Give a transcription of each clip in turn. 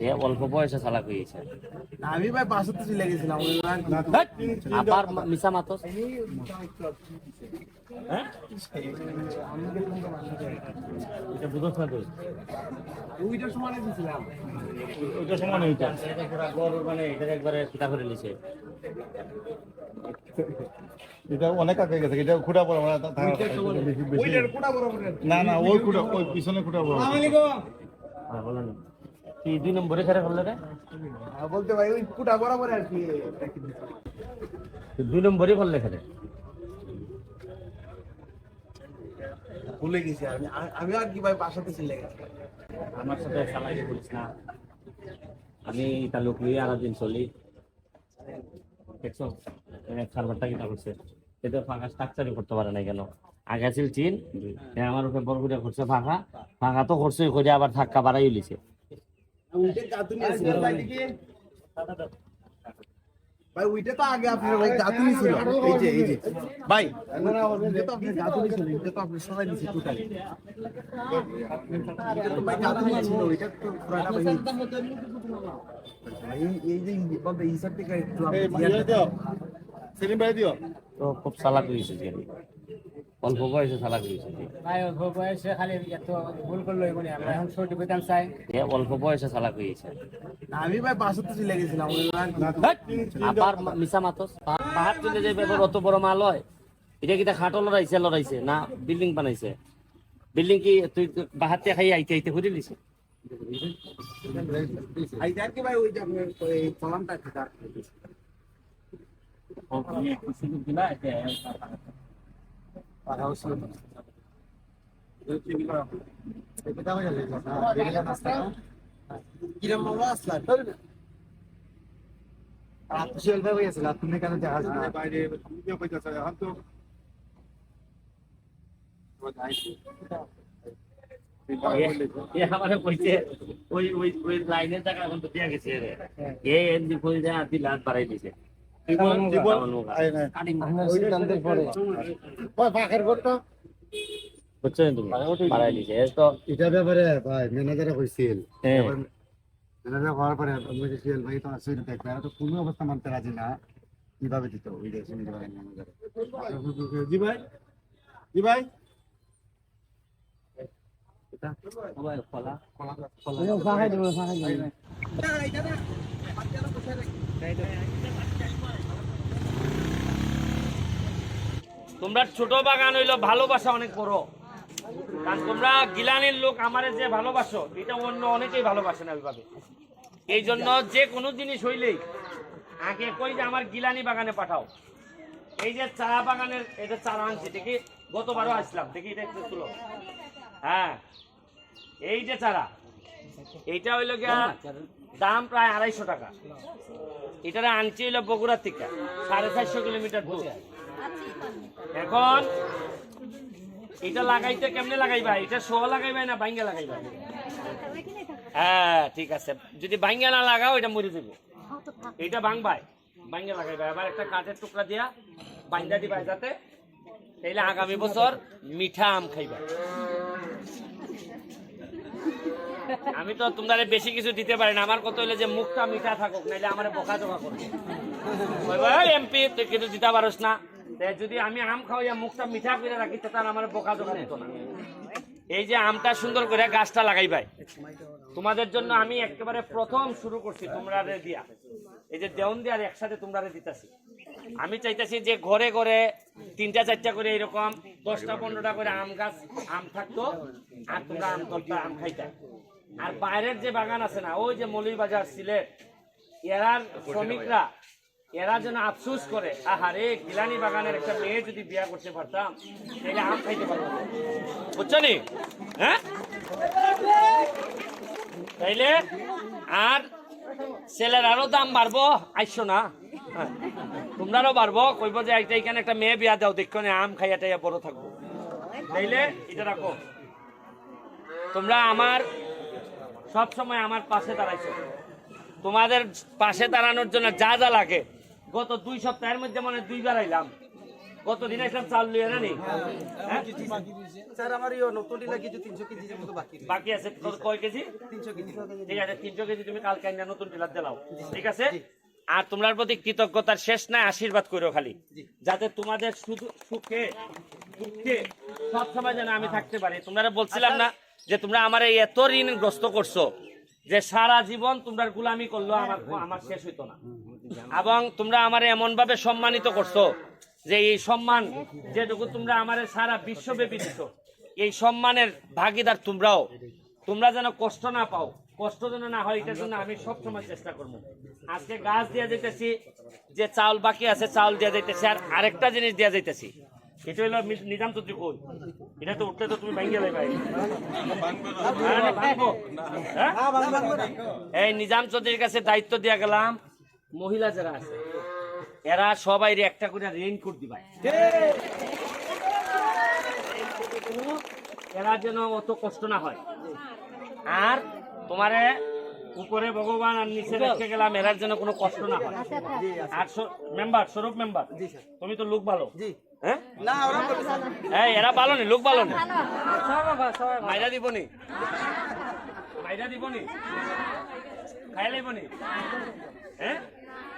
এ অল্প বয়সে চালাক হয়েছে। আমি ভাই বাসাতে চলে গেছিলাম আবার মিশা মাতস। হ্যাঁ? এটা মানে অনেক আগে গেছে এটা খুঁটা মানে না না ওই খুঁটা ওই পিছনে খুঁটা হ্যাঁ বলেন। কি দুই নম্বরে খেলে রে বলতে ভাই ওই কোটা বরাবর আর কি দুই নম্বরে খেলে। ভুলে গেছি আমি। আমি আর কি ভাই বাসাতে চলে গেছি। আমার সাথে করিস না। আমি তা লোক নিয়ে আরও দিন চলি। দেখছ? সার্ভারটা কিনা করছে এটা ফাঁকা স্ট্রাকচারই করতে পারে না কেন? আগে ছিল চীন আমার উপরে বড় করে করছে ফাঁকা। ফাঁকা তো করছে করে আবার ধাক্কা বাড়াই লিছে। ওইটা গাতুনি আছে ভাই ওইটা তো আগে আপনার ভাই গাতুনি ছিল এই যে এই যে। ভাই না না তো আপনার গাতুনি ছিল এটা তো আপনি সবাই দিছে টোটালি ভাই গাতুনি ছিল ওইটা তো পুরাটা ভাই। এই এই যে আপনি এই ইয়ে দিও। সেলিম ভাই দিও। তো খুব চালাক হয়েছে অল্প বয়সে চালাক হয়েছে যে। ভাই অল্প বয়সে খালি এত ভুল করল এমনি আমরা। এখন ছোট বেতন চাই। এ অল্প বয়সে চালাক হয়েছে। আমি ভাই বাসাতে চলে গেছিলাম আবার মিশা মাতস। পাহাড় চলে যাবে এবার অত বড় মাল হয়। এটা কিটা খাটো লড়াইছে লড়াইছে না বিল্ডিং বানাইছে? বিল্ডিং কি তুই বাহাতে খাই আইতে আইতে ঘুরে দিছে আইতে আর কি ভাই ওই যে কলামটা আছে তার। এ আমারে ওই ওই ওই লাইনের টাকা এখন তো দিয়া গেছে এ এমনি কই যা বাড়াই দিছে। বুঝছেন তুমি? বাড়াই দিছে এ তো। এটা ব্যাপারে ভাই ম্যানেজারে কইছিল। হ্যাঁ। ম্যানেজার হওয়ার পরে আমি যে ভাই তো আসলে দেখবে আর তো কোনো অবস্থা মানতে রাজি না। কীভাবে দিত? ওই যে শুনতে পারেন ম্যানেজার। জি ভাই জি ভাই। কলা ফাঁকাই দেবো ফাঁকাই দেবো তোমরা ছোট বাগান হইল, ভালোবাসা অনেক বড়। কারণ তোমরা গিলানের লোক আমারে যে ভালোবাসো, এটা অন্য অনেকেই ভালোবাসে না ওইভাবে। এই জন্য যে কোনো জিনিস হইলেই আগে কই যে আমার গিলানি বাগানে পাঠাও। এই যে চা বাগানের এটা চারা আনছি, দেখি গতবারও আসলাম, দেখি এটা একটু তুলো। হ্যাঁ এই যে চারা, এইটা হইল গিয়া দাম প্রায় আড়াইশো টাকা। এটারে আনছি হইল বগুড়ার থেকে, সাড়ে চারশো কিলোমিটার দূর। এখন, এটা লাগাইতে কেমনে লাগাইবা? এটা শো লাগাইবা না বাইঙ্গা লাগাইবা হ্যাঁ ঠিক আছে। যদি বাইঙ্গা না লাগাও, এটা মরে যাবে এটা বাংবাই বাইঙ্গা লাগাইবা। এবার একটা কাঠের টুকরা দিয়া বাইন্দা দিবা যাতে। তাইলে আগামী বছর মিঠা আম খাইবা। আমি তো তোমরা বেশি কিছু দিতে পারি না। আমার কত হইলে যে মুখটা মিঠা থাকুক, নাইলে আমার বকা জমা করবে এমপি, তুই কিছু দিতে পারস না। যদি আমি আম খাওয়াইয়া মুখটা মিঠা করে রাখি তাহলে আমার বোকা দিত না এই যে আমটা সুন্দর করে গাছটা লাগাইবাই। তোমাদের জন্য আমি একেবারে প্রথম শুরু করছি তোমরা দিয়া। এই যে দেওন দিয়ে আর একসাথে তোমরা দিতেছি। আমি চাইতেছি যে ঘরে ঘরে তিনটা চারটা করে এরকম দশটা পনেরোটা করে আম গাছ, আম থাকতো, আর তোমরা আম তলটা আম খাইতে। আর বাইরের যে বাগান আছে না, ওই যে মলির মৌলিবাজার, সিলেট, এরার শ্রমিকরা এরা যেন আফসুস করে, আহারে, গিলানি বাগানের একটা মেয়ে যদি বিয়া করতে পারতাম, তাহলে আম খাইতে পারতাম। বুঝছ নি হ্যাঁ? তাইলে আর ছেলের আরও দাম বাড়বো, আইসো না। হ্যাঁ। তোমরারও বাড়বো, কইব যে একটা এখানে একটা মেয়ে বিয়া দাও, দেখো আম খাইয়া টাইয়া বড় থাকব। তাইলে এটা রাখো। তোমরা আমার সব সময় আমার পাশে দাঁড়াইছো। তোমাদের পাশে দাঁড়ানোর জন্য যা যা লাগে গত দুই সপ্তাহের মধ্যে মানে দুইবার আইলাম। কতদিন আসলাম চাল হ্যাঁ? স্যার আমার নতুন টিলা কিছু তিনশো কেজির মতো বাকি বাকি আছে তোর কয় কেজি? তিনশো কেজি। ঠিক আছে তিনশো কেজি তুমি কালকে আইনা নতুন টিলার দিলাও। ঠিক আছে? আর তোমার প্রতি কৃতজ্ঞতার শেষ নাই আশীর্বাদ করো খালি। যাতে তোমাদের শুধু সুখে দুঃখে সব সময় যেন আমি থাকতে পারি। তোমরা বলছিলাম না যে তোমরা আমার এই এত ঋণগ্রস্ত করছ যে সারা জীবন তোমরা গুলামি করল আমার আমার শেষ হইতো না। এবং তোমরা আমার এমন ভাবে সম্মানিত করছ যে এই সম্মান যেটুকু তোমরা আমার সারা বিশ্বব্যাপী দিছো, এই সম্মানের ভাগিদার তোমরাও। তোমরা যেন কষ্ট না পাও, কষ্ট যেন না হয়, এটার জন্য আমি সবসময় চেষ্টা করব। আজকে গাছ দিয়ে যেতেছি যে চাউল বাকি আছে চাউল দিয়ে যাইতেছি, আর আরেকটা জিনিস দিয়ে যাইতেছি। এটা হলো নিজাম তো কই? এটা তো উঠলে তো তুমি ভাঙ্গে। যাবে এই নিজাম চৌধুরীর কাছে দায়িত্ব দিয়ে গেলাম মহিলা যারা আছে এরা সবাই একটা করে রেইনকোট দিবাই এরা যেন অত কষ্ট না হয়। আর তোমারে উপরে ভগবান আর নিচে রেখে গেলাম এরার যেন কোনো কষ্ট না হয়। আর মেম্বার স্বরূপ মেম্বার তুমি তো লোক ভালো। জি। হ্যাঁ? না এরা ভালো নি? লোক ভালো নি? মাইরা দিব নি? মাইরা দিব নি? খাই নি? হ্যাঁ?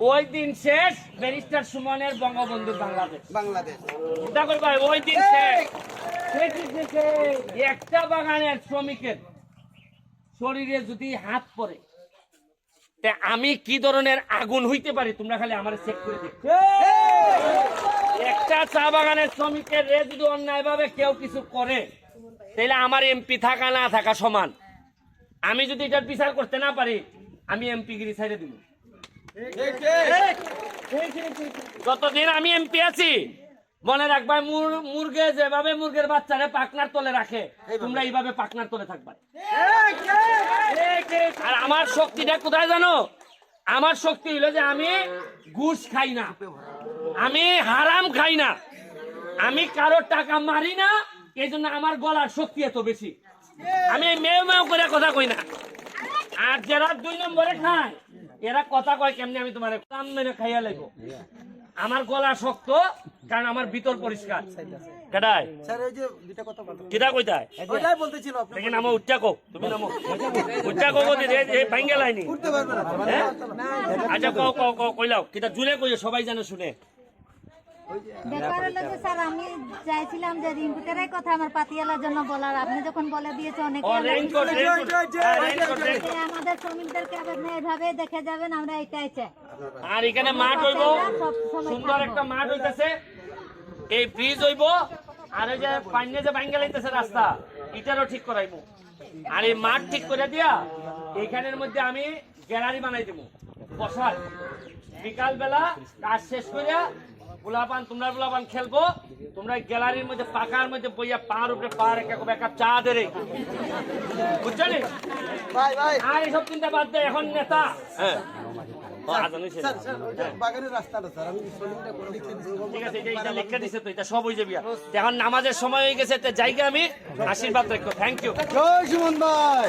ওই দিন শেষ ব্যারিস্টার সুমনের বঙ্গবন্ধু বাংলাদেশ। বাংলাদেশ। চিন্তা করবা ওই দিন শেষ। একটা বাগানের শ্রমিকের শরীরে যদি হাত পড়ে তে আমি কি ধরনের আগুন হইতে পারি? তোমরা খালি আমার চেক করে দেখো। একটা চা বাগানের শ্রমিকের রে যদি অন্যায় ভাবে কেউ কিছু করে তাহলে আমার এমপি থাকা না থাকা সমান। আমি যদি এটার বিচার করতে না পারি আমি এমপি গিরি ছেড়ে দিব। যতদিন আমি এমপি আছি মনে রাখবা মুরগে যেভাবে মুরগের বাচ্চারে পাকনার তলে রাখে তোমরা এইভাবে পাকনার তলে থাকবা। আর আমার শক্তিটা কোথায় জানো? আমার শক্তি হলো যে আমি ঘুষ খাই না। আমি হারাম খাই না। আমি কারোর টাকা মারি না এই জন্য আমার গলার শক্তি এত বেশি। আমি মেয়ে মেয়ে করে কথা কই না। আর যারা দুই নম্বরে খায় এরা কথা কয় কেমনি আমি তোমার কান মেরে খাইয়া লাগবো? আমার গলা শক্ত কারণ আমার ভিতর পরিষ্কার। কেটাই স্যার এই যে দুইটা কথা বলতে কিটা কইতায়? ওইটাই বলতেছিল আপনি। দেখি নামো উচ্চা কো তুমি নামো। উচ্চা কো গদি রে এই ভাঙ্গে লাইনি। উঠতে পারবে না। হ্যাঁ? আচ্ছা কও কও কও কইলাও। কিটা জুড়ে কইও সবাই জানে শুনে। ব্যাপার হলো যে স্যার আমি চাইছিলাম যে কথা আমার পাতিয়ালার জন্য বলার। আপনি যখন বলে দিয়েছে অনেকে। আমাদের শ্রমিকদেরকে আপনি এভাবে দেখে যাবেন আমরা এটাই চাই। আর এখানে মাঠ হইব। সুন্দর একটা মাঠ হইতেছে। এই ব্রিজ হইব আর ওই যে যে ভাঙ্গা লাইতেছে রাস্তা এটারও ঠিক করাইবো। আর এই মাঠ ঠিক করে দিয়া এইখানের মধ্যে আমি গ্যালারি বানাই দেবো। বসার। বিকাল বেলা কাজ শেষ করিয়া পোলাপান তোমরা পোলাপান খেলব। তোমরা গ্যালারির মধ্যে পাকার মধ্যে বইয়া পার উপরে পা রেখে এক কাপ চা দে বুঝছ নি? ভাই ভাই। আর এইসব চিন্তা বাদ দে এখন নেতা। হ্যাঁ। ও, আজান হইছে। স্যার স্যার ওইটা বাগানের রাস্তাটা স্যার আমি শরীরটা করে লিখে দিচ্ছি। ঠিক আছে এটা এটা দিছে তো এটা সব যাবে। এখন নামাজের সময় হয়ে গেছে তো জায়গা আমি। আশীর্বাদ রাখো থ্যাংক ইউ জয় সুমন ভাই।